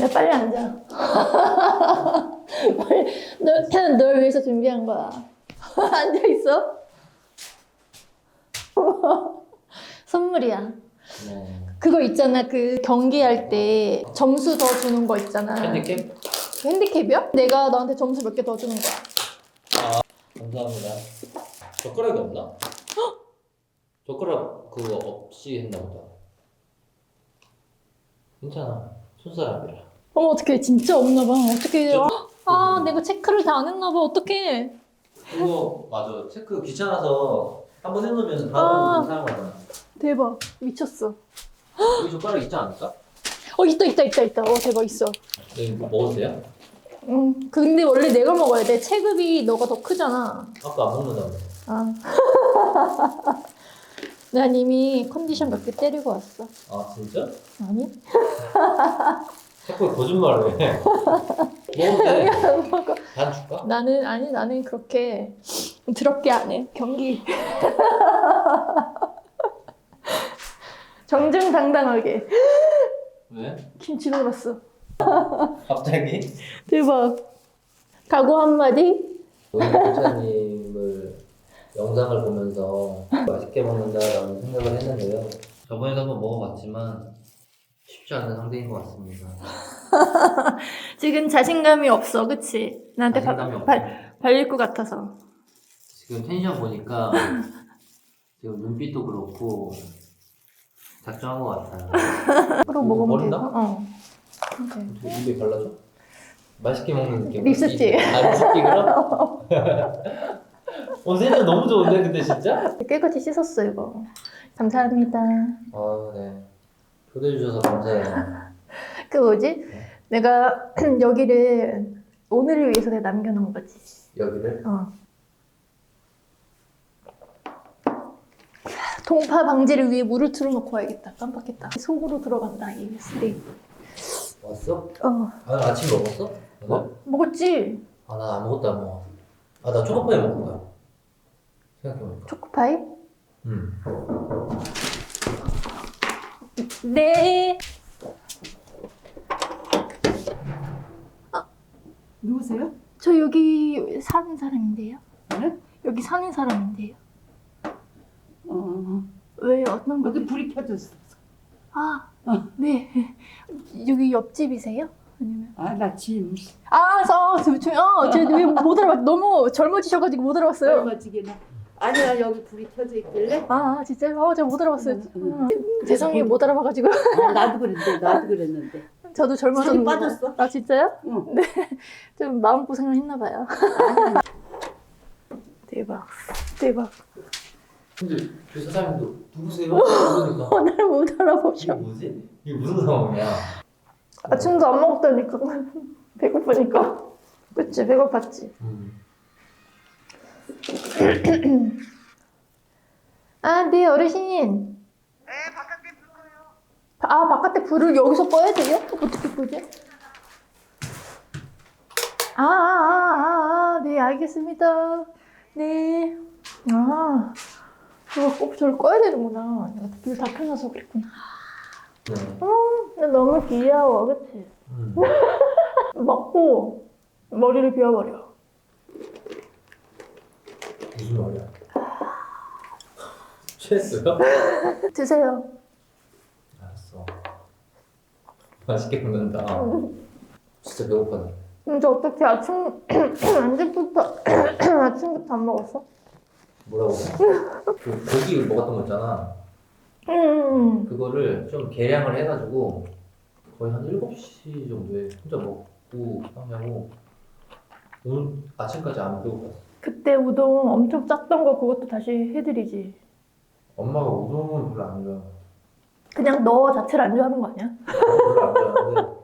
나 빨리 앉아. 빨리, 널, 널 위해서 준비한 거야. 앉아 있어. 선물이야. 네. 그거 있잖아. 그 경기할 때 점수 더 주는 거 있잖아. 핸디캡? 핸디캡이야? 내가 너한테 점수 몇 개 더 주는 거야. 감사합니다. 젓가락이 없나? 젓가락 그거 없이 했나 보다. 괜찮아. 손사람이라. 어머 어떡해 진짜 없나 봐. 어떡해. 저- 아 내가 체크를 다 안 했나 봐. 어떡해. 그거 맞아. 체크 귀찮아서 한번 해놓으면 아. 다음번에 사용하잖아. 대박. 미쳤어. 여기 젓가락 있지 않을까? 어 있다 있다 있다 있다. 어 대박 있어. 여기 뭐 먹어도 돼요? 음 근데 원래 내가 먹어야 돼. 체급이 너가 더 크잖아. 아까 안 먹는다고. 아. 난 이미 컨디션 몇 개 때리고 왔어. 아 진짜? 아니? 자꾸 거짓말을 해. 먹어도 돼. 먹어. 반 줄까? 나는 아니 나는 그렇게 더럽게 안 해. 경기. 정정당당하게 왜? 김치 넣었어. 갑자기? 대박. 각오 한마디? 오늘 교차님을 영상을 보면서 맛있게 먹는다라는 생각을 했는데요. 저번에도 한번 먹어봤지만 쉽지 않은 상대인 것 같습니다. 지금 자신감이 없어, 그치? 나한테 바, 자신감이 없어. 발, 발릴 것 같아서. 지금 텐션 보니까 지금 눈빛도 그렇고 작정한 것 같아요. 그럼 이거 먹으면 버린다? 되고. 어. 오케이. 좀 입에 발라줘? 맛있게 먹는 느낌. 립스틱. 아 립스틱 그럼? 어 텐션 너무 좋은데 근데 진짜? 깨끗이 씻었어, 이거. 감사합니다. 아 네. 초대해 주셔서 감사해요. 그 뭐지? 내가 여기를 오늘을 위해서 내가 남겨놓은 거지. 여기를 어. 동파 방지를 위해 물을 틀어놓고 와야겠다. 깜빡했다. 속으로 들어간다, 이 스테이크. 왔어? 어. 아 아침 먹었어? 오늘? 먹었지? 아 나 아무것도 안 먹어. 아 나 초코파이 먹은 거야. 생각해보니까. 초코파이? 음. 네. 누구세요? 저 여기 사는 사람인데요. 네? 여기 사는 사람인데요. 어, 왜 어떤 거? 여기 불이 켜졌어. 아, 어. 네. 여기 옆집이세요? 아니면? 아, 나 짐. 아, 저, 저, 저, 어, 저못 알아봤. 너무 젊어지셔가지고 못 알아봤어요. 얼마지게 나. 아니야, 여기 불이 켜져 있길래. 아, 진짜요? 어, 제가 못 알아봤어요. 응, 음, 죄송해요, 못 알아봐가지고. 아, 나도 그랬는데, 나도 그랬는데. 저도 젊어졌는데. 살이 빠졌어? 아, 진짜요? 응. 좀 마음고생을 했나봐요. 대박. 대박. 근데 그 사장님도 누구세요? 어, 나를 못 이게 알아보셔. 뭐지? 이게 무슨 상황이야? 아침도 안 먹었다니까. 배고프니까. 그치, 배고팠지. 음. 아, 네, 어르신. 네, 바깥에 불 꺼요. 아, 바깥에 불을 여기서 꺼야 돼요? 어떻게 끄지? 아, 아, 아, 아, 아, 네, 알겠습니다. 네. 아, 이거 꼭 저를 꺼야 되는구나. 내가 불다 켜놔서 그랬구나. 네. 근데 너무 귀여워, 그치? 음. 먹고 머리를 비워버려. 무슨 말이야? 취했어요? 드세요. 알았어. 맛있게 먹는다. 진짜 배고파네. 근데 어떻게 아침, 아침부터, 아침부터 안 먹었어? 뭐라고? 그 고기 먹었던 거 있잖아. 음, 그거를 좀 계량을 해가지고 거의 한 7시 정도에 혼자 먹고 하냐고 오늘 아침까지 안 배고팠어. 그때 우동 엄청 짰던 거 그것도 다시 해드리지. 엄마가 우동은 별로 안 좋아해. 그냥 너 자체를 안 좋아하는 거 아니야? 별로 안 좋아하는데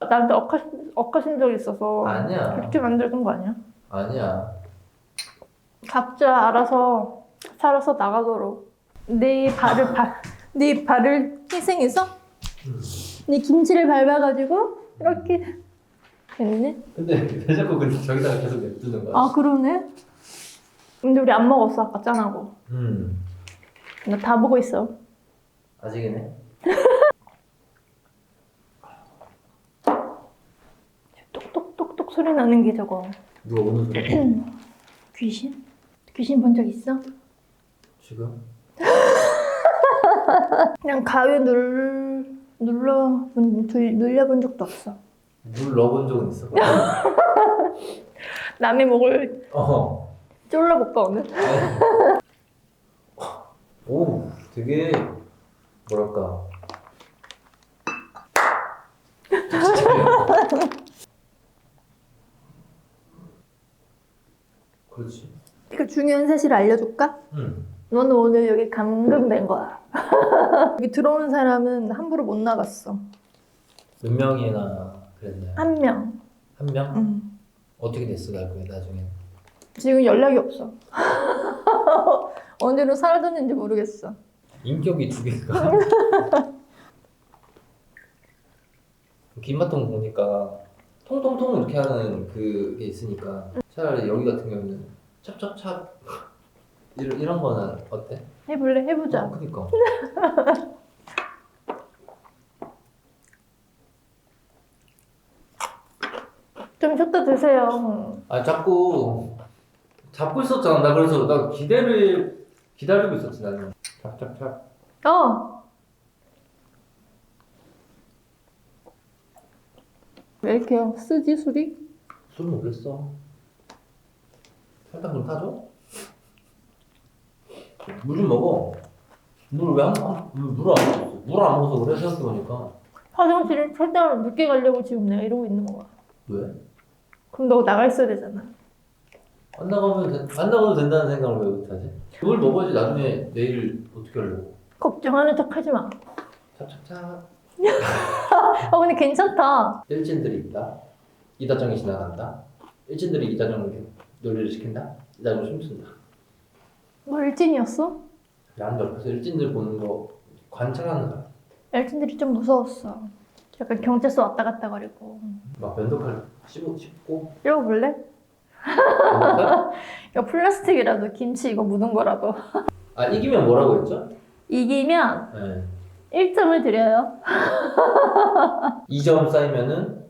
나한테 억하, 억하신 적 있어서 아니야. 그렇게 만들던 거 아니야? 아니야. 각자 알아서 살아서 나가도록 내 발을 발, 내 발을 희생해서 음. 내 김치를 밟아가지고 이렇게 됐네. 근데 왜 자꾸 근데 저기다가 계속 냅두는 거야? 아 그러네. 근데 우리 안 먹었어 아까 짠하고. 음. 나 다 보고 있어. 아직이네. 톡톡 소리 나는 게 저거 누가 우는 소리? 귀신? 귀신 본 적 있어? 지금? 그냥 가위 눌 눌러 본 눌려본 적도 없어. 물 넣어본 적은 있어? 남의 목을 어. 쫄라볼까 오늘? 오, 되게 뭐랄까. 그렇지. 그 중요한 사실을 알려줄까? 응. 너는 오늘 여기 감금된 거야. 여기 들어온 사람은 함부로 못 나갔어. 몇 명이나 그랬나요? 한 명. 한 명? 음. 어떻게 됐어, 나중에? 나중에. 지금 연락이 없어. 어디로 사라졌는지 모르겠어. 인격이 두 개가. 김마통 보니까 통통통 이렇게 하는 그게 있으니까 차라리 여기 같은 경우는 찹찹찹 이런 이런 거는 어때? 해볼래? 해보자. 어, 그니까. 좀 쉬었다 드세요. 아 자꾸 잡고 있었잖아. 나 그래서 나 기대를 기다리고 있었지 나는. 찹찹찹. 어. 왜 이렇게 쓰지 술이? 술 먹겠어. 설탕 좀 타줘. 물 좀 먹어. 물 왜안 물안 먹었어? 물안 먹어서 그래 생각해보니까. 화장실을 최대한 늦게 가려고 지금 내가 이러고 있는 거야. 왜? 그럼 너 나가 있어야 되잖아. 안 나가면 된- 안 나가도 된다는 생각을 왜 못하지? 물 먹어야지 나중에 내일 어떻게 하려고? 걱정하는 척 하지 마. 찹찹찹. 어 근데 괜찮다. 일진들이 있다. 이다정이 지나간다. 일진들이 이다정을 논리를 시킨다. 이다정 춤춘다. 뭐 일진이었어? 난 옆에서 일진들 보는 거 관찰하는 사람. 엘진들이 좀 무서웠어. 약간 경찰서 왔다 갔다 거리고. 막 면도칼 씹고 씹고. 면도칼? 이거 플라스틱이라도 김치 이거 묻은 거라도. 아 이기면 뭐라고 했죠? 이기면 네. 1점을 드려요. 2점 쌓이면은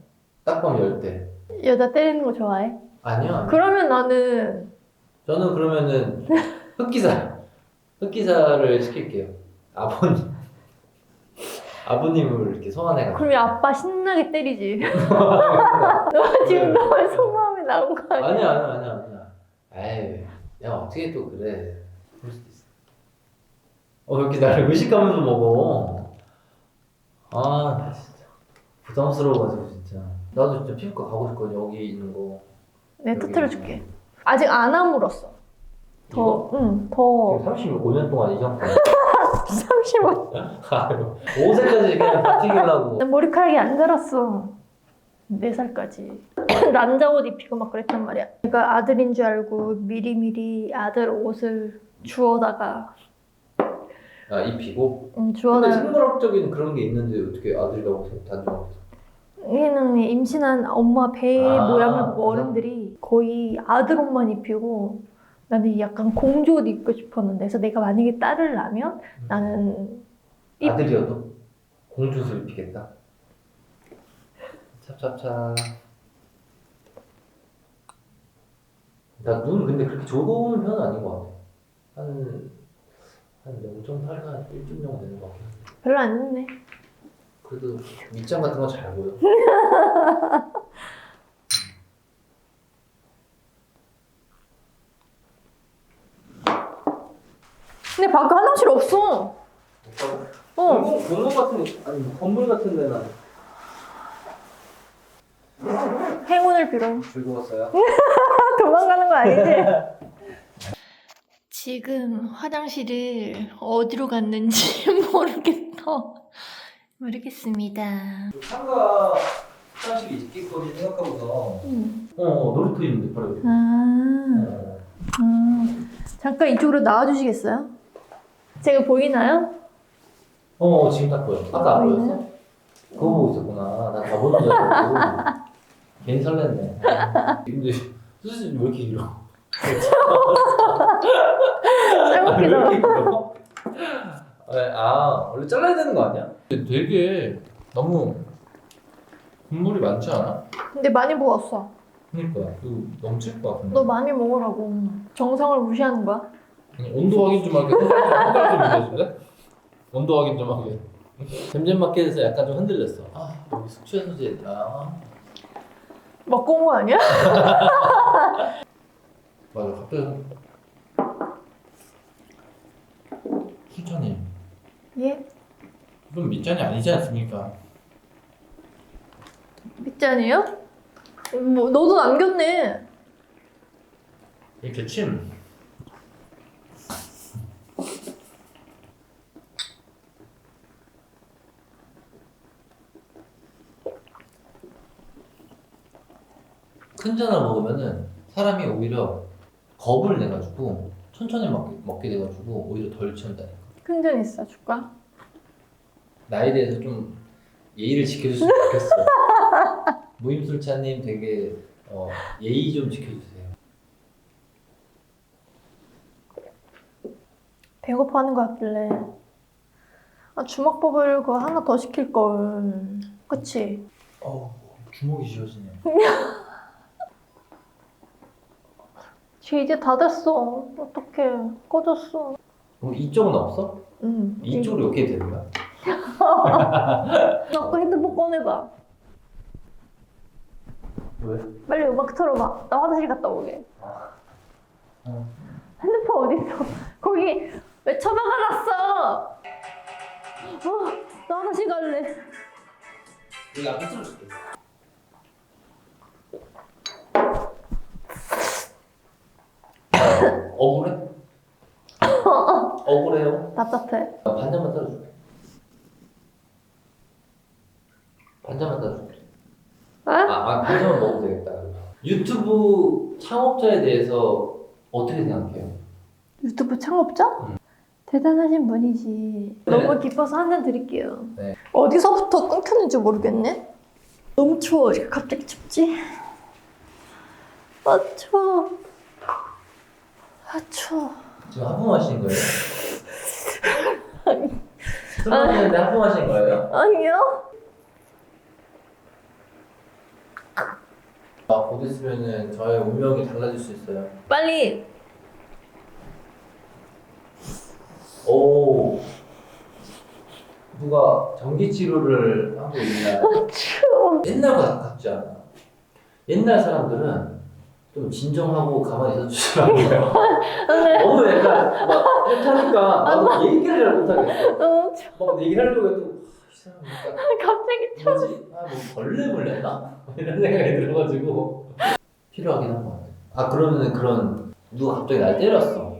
딱밤 10대. 여자 때리는 거 좋아해? 아니요. 그러면 나는 저는 그러면은 흑기사. 흑기사를 시킬게요. 아버님. 아버님을 이렇게 소환해가지고. 그럼 아빠 신나게 때리지. 너 지금 너의 속마음이 나온 거 아니야? 아니야, 아니야, 아니야, 아니야. 에이, 야, 어떻게 또 그래. 그럴 수도 있어. 어, 왜 이렇게 나를 의식하면서 먹어. 아, 나 진짜. 부담스러워가지고, 진짜. 나도 진짜 피부과 가고 싶거든, 여기 있는 거. 내가 여기 터트려 줄게. 있는 아직 안 아물었어. 거. 더, 응? 더. 지금 35년 동안 이 상태. 35. 아유, 5세까지 그냥 버티려고. 난 머리카락이 안 자랐어. 4살까지. 란자 옷 입히고 막 그랬단 말이야. 내가 아들인 줄 알고 미리미리 아들 옷을 주워다가, 아, 입히고? 음, 근데 주워다가. 생물학적인 그런 게 있는데 어떻게 아들이라고 단정하고 있어? 얘는 임신한 엄마 배 아, 모양을 보고 그래서? 어른들이 거의 아들 옷만 입히고 나는 약간 공주 옷 입고 싶었는데 그래서 내가 만약에 딸을 낳으면 나는 입- 아들이어도 공주옷을 입히겠다. 찹찹찹. 나 눈 근데 그렇게 좋은 편은 아닌 것 같아. 한, 한 0.8가 1점 정도 되는 것 한데. 별로 안 늦네. 그래도 밑장 같은 건 잘 보여. 근데 밖에 화장실 없어. 어. 공공, 같은 데, 아니 건물 같은 데는 행운을 빌어. 즐거웠어요. 도망가는 거 아니지? 지금 화장실을 어디로 갔는지 모르겠어. 모르겠습니다. 상가 화장실이 있겠거리 생각하고서 음. 어, 어 놀이터 있는데 바로 여기. 아. 어. 아, 잠깐 이쪽으로 나와주시겠어요? 제가 보이나요? 어, 지금 딱 보여. 아까 안 보이나요? 보였어? 그거 보고 있었구나. 난다 보는 줄 알고. 괜히 설렜네. 근데 수지 왜 이렇게 길어? 왜 짤먹기다. 이렇게 길어? 아, 아, 원래 잘라야 되는 거 아니야? 되게 너무 국물이 많지 않아? 근데 많이 부었어. 그러니까 그 넘칠 것 같은데. 너 많이 먹으라고. 정성을 무시하는 거야? 온도 확인 좀 하게. 손가락 좀? 온도 확인 좀 하게. 잼잼마켓에서 약간 좀 흔들렸어. 아 여기 숙취 해소제. 아 먹고 온 거 아니야? 맞아 갑자기 수찬이 예? 이건 밑잔이 아니지 않습니까? 밑잔이요? 뭐 너도 남겼네. 이렇게 침 큰 잔을 먹으면은 사람이 오히려 겁을 내가지고 천천히 먹게, 먹게 돼가지고 오히려 덜 취한다니까. 큰 잔 있어 줄까? 나에 대해서 좀 예의를 지켜줬으면 좋겠어. 무임술차님 되게 어, 예의 좀 지켜주세요. 배고파하는 거 같길래. 아 주먹밥을 그거 하나 더 시킬 걸. 그치? 어우 주먹이 쥐어지네. 쟤 이제 다 됐어. 어떡해. 꺼졌어. 그럼 이쪽은 없어? 응. 이쪽으로 이렇게 되는 거야? 아까 핸드폰 꺼내봐. 왜? 빨리 음악 틀어봐. 나 화장실 갔다 오게. 어. 핸드폰 어딨어? 거기 왜 처박아놨어? 어, 나 화장실 갈래. 여기 앞에 틀어줄게. 억울해? 억울해요? 답답해. 나 반잔만 따라줄게. 반잔만 따라줄게. 에? 아, 아 반잔만 먹으면 되겠다. 유튜브 창업자에 대해서 어떻게 생각해요? 유튜브 창업자? 응. 대단하신 분이지. 네. 너무 기뻐서 한 잔 드릴게요. 네. 어디서부터 끊겼는지 모르겠네. 너무 추워. 이렇게 갑자기 춥지? 아 추워. 아 추워. 지금 한품 하신 거예요? 술 마시는데 한품 하신 거예요? 아니요. 아, 곧 있으면은 저의 운명이 달라질 수 있어요. 빨리. 오. 누가 전기 치료를 하고 있나? 아 추워. 옛날과 같지 않아. 옛날 사람들은 좀 진정하고 가만히 있어 주시라고요. 근데 너무 약간 막 이렇게 하니까 나도 얘기를 잘 못하겠어. 너무 추워. 막 얘기를 하려고 해도 아, 이 갑자기 추워. 뭐지? 아, 뭐 벌레 물렸나? 이런 생각이 들어가지고 필요하긴 한 것 같아. 아 그러면은 그런 누가 갑자기 날 때렸어.